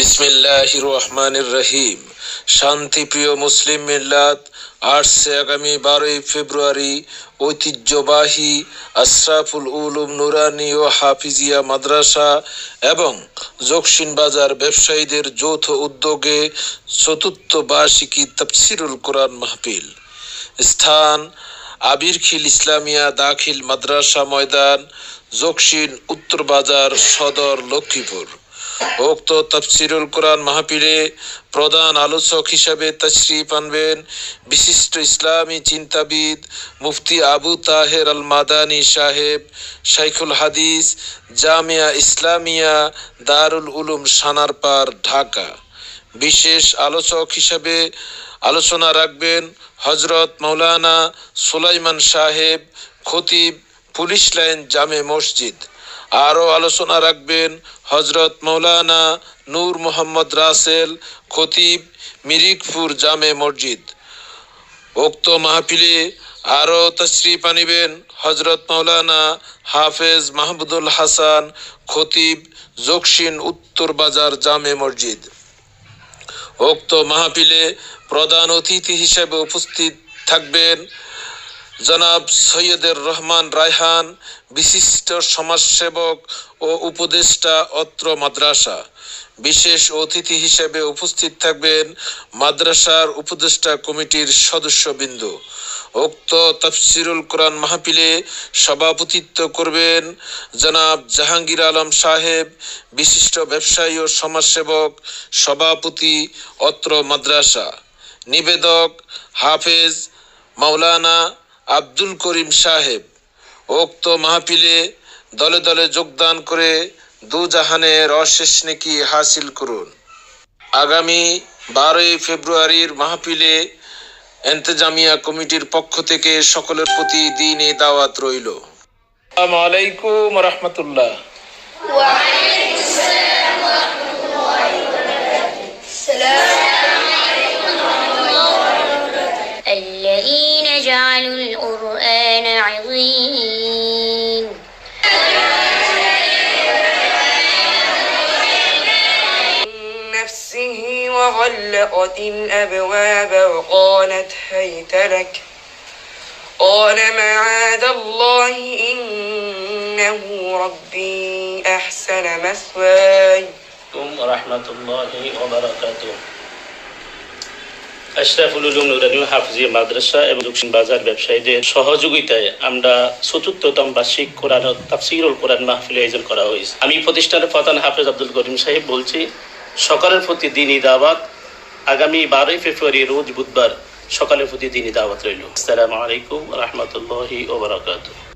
বিসমিল্লাহ রহমানির রহিম শান্তিপ্রিয় মুসলিম মিল্লাত, আসছে আগামী বারোই ফেব্রুয়ারি ঐতিহ্যবাহী আশরাফুল উলুম নুরানি ও হাফিজিয়া মাদ্রাসা এবং জকসিন বাজার ব্যবসায়ীদের যৌথ উদ্যোগে চতুর্থ বার্ষিকী তফসিরুল কোরআন মাহফিল। স্থান আবিরখিল ইসলামিয়া দাখিল মাদ্রাসা ময়দান, জকসিন উত্তর বাজার সদর লক্ষ্মীপুর। উক্ত তফসিরুল কোরআন মাহফিলে প্রধান আলোচক হিসাবে তশরিফ আনবেন বিশিষ্ট ইসলামী চিন্তাবিদ মুফতি আবু তাহের আল মাদানী সাহেব, শাইখুল হাদিস, জামিয়া ইসলামিয়া, দারুল উলুম সানারপাড় ঢাকা। বিশেষ আলোচক হিসাবে আলোচনা রাখবেন হজরত মৌলানা সুলাইমান সাহেব, খতিব পুলিশ লাইন জামে মসজিদ। আরও আলোচনা রাখবেন হজরত মৌলানা নূর মোহাম্মদ রাসেল খতিব মিরিকপুর জামে মসজিদ। উক্ত মাহফিলে আরও তশরিফ আনিবেন হজরত মৌলানা হাফেজ মাহমুদুল হাসান খতিব জকসিন উত্তর বাজার জামে মসজিদ। উক্ত মাহফিলে প্রধান অতিথি হিসেবে উপস্থিত থাকবেন জনাব সৈয়দের রহমান রায়হান, বিশিষ্ট সমাজসেবক ও উপদেষ্টা অত্র মাদ্রাসা। বিশেষ অতিথি হিসেবে উপস্থিত থাকবেন মাদ্রাসার উপদেষ্টা কমিটির সদস্যবৃন্দ। উক্ত তফসিরুল কোরআন মাহফিলে সভাপতিত্ব করবেন জনাব জাহাঙ্গীর আলম সাহেব, বিশিষ্ট ব্যবসায়ী ও সমাজসেবক, সভাপতি অত্র মাদ্রাসা। নিবেদক হাফেজ মাওলানা আব্দুল করিম সাহেব উক্ত মাহফিলে দলে দলে যোগদান করে দুজাহানের অশেষ নেকি হাসিল করুন। আগামী বারোই ফেব্রুয়ারির মাহফিলে এন্তেজামিয়া কমিটির পক্ষ থেকে সকলের প্রতি দিনে দাওয়াত রইল। আসসালামু আলাইকুম রহমতুল্লাহ। عظيم. نفسه وغلقت الأبواب وقالت هيت لك. قال معاذ الله إنه ربي أحسن مثواي. ثم رحمة الله وبركاته. আশরাফুল উলুম নুরানি হাফিজি মাদ্রাসা এবং দক্ষিণ বাজার ব্যবসায়ীদের সহযোগিতায় আমরা চতুর্থতম বার্ষিক কোরআন তাফসিরুল কোরআন মাহফিল আয়োজন করা হয়েছে। আমি প্রতিষ্ঠানের প্রধান হাফেজ আব্দুল করিম সাহেব বলছি, সকালের প্রতি দিনই দাওয়াত, আগামী বারোই ফেব্রুয়ারি রোজ বুধবার সকালের প্রতি দিনই দাওয়াত রইল। আসসালামু আলাইকুম রহমতুল্লাহি ওবরাকাতুহ